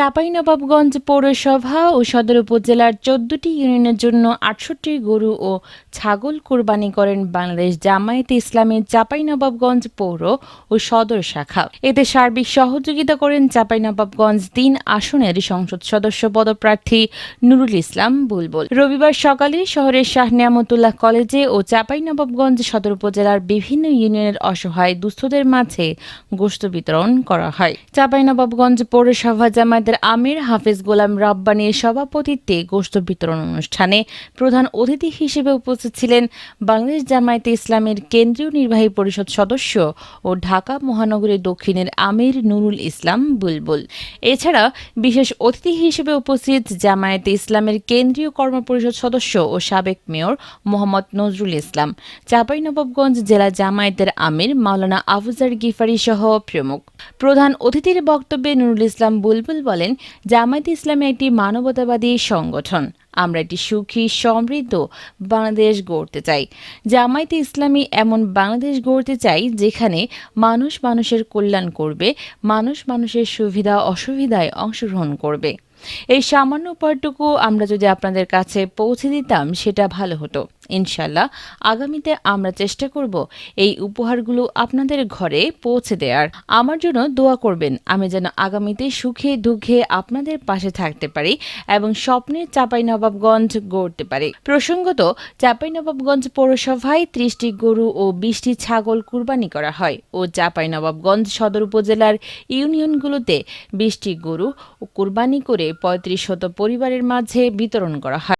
চাঁপাইনবাবগঞ্জ পৌরসভা ও সদর উপজেলার চোদ্দটি ইউনিয়নের জন্য আটষট্টি গরু ও ছাগল কোরবানি করেন বাংলাদেশ জামায়াতে ইসলামের চাঁপাইনবাবগঞ্জ পৌর ও সদর শাখা। এতে সার্বিক সহযোগিতা করেন চাঁপাইনবাবগঞ্জ তিন আসনের সংসদ সদস্য পদপ্রার্থী নুরুল ইসলাম বুলবুল। রবিবার সকালে শহরের শাহ নিয়ামতুল্লাহ কলেজে ও চাঁপাইনবাবগঞ্জ সদর উপজেলার বিভিন্ন ইউনিয়নের অসহায় দুস্থদের মাঝে গোশত বিতরণ করা হয়। চাঁপাইনবাবগঞ্জ পৌরসভা জামায়াতের আমির হাফিজ গোলাম রাব্বানির সভাপতিত্বে গোশত বিতরণ অনুষ্ঠানে প্রধান অতিথি হিসেবে উপস্থিত ছিলেন বাংলাদেশ জামায়াতে ইসলামের কেন্দ্রীয় নির্বাহী পরিষদ সদস্য ও ঢাকা মহানগরীর দক্ষিণের আমির নুরুল ইসলাম বুলবুল। এছাড়া বিশেষ অতিথি হিসেবে উপস্থিত জামায়াতে ইসলামের কেন্দ্রীয় কর্মপরিষদ সদস্য ও সাবেক মেয়র মোহাম্মদ নজরুল ইসলাম। চাঁপাইনবাবগঞ্জ জেলা জামায়াতের আমির মাওলানা আফুজার গিফারি সহ প্রমুখ। প্রধান অতিথির বক্তব্যে নুরুল ইসলাম বুলবুল বলেন জামায়াত ইসলামী একটি মানবতাবাদী সংগঠন। আমরা একটি সুখী, সমৃদ্ধ বাংলাদেশ গড়তে চাই। জামায়াতে ইসলামী এমন বাংলাদেশ গড়তে চাই যেখানে মানুষ মানুষের কল্যাণ করবে, মানুষ মানুষের সুবিধা অসুবিধায় অংশগ্রহণ করবে। এই সামান্য উপায়টুকু আমরা যদি আপনাদের কাছে পৌঁছে দিতাম, সেটা ভালো হতো। ইনশাল্লাহ আগামীতে আমরা চেষ্টা করব এই উপহারগুলো আপনাদের ঘরে পৌঁছে দেওয়ার। আমার জন্য দোয়া করবেন, আমি যেন আগামীতে সুখে দুঃখে আপনাদের পাশে থাকতে পারি এবং স্বপ্নের চাঁপাইনবাবগঞ্জ গড়তে পারে। প্রসঙ্গত, চাঁপাইনবাবগঞ্জ পৌরসভায় ত্রিশটি গরু ও বিশটি ছাগল কুরবানি করা হয় ও চাঁপাইনবাবগঞ্জ সদর উপজেলার ইউনিয়নগুলোতে বিশটি গরু ও কুরবানি করে পঁয়ত্রিশ শত পরিবারের মাঝে বিতরণ করা হয়।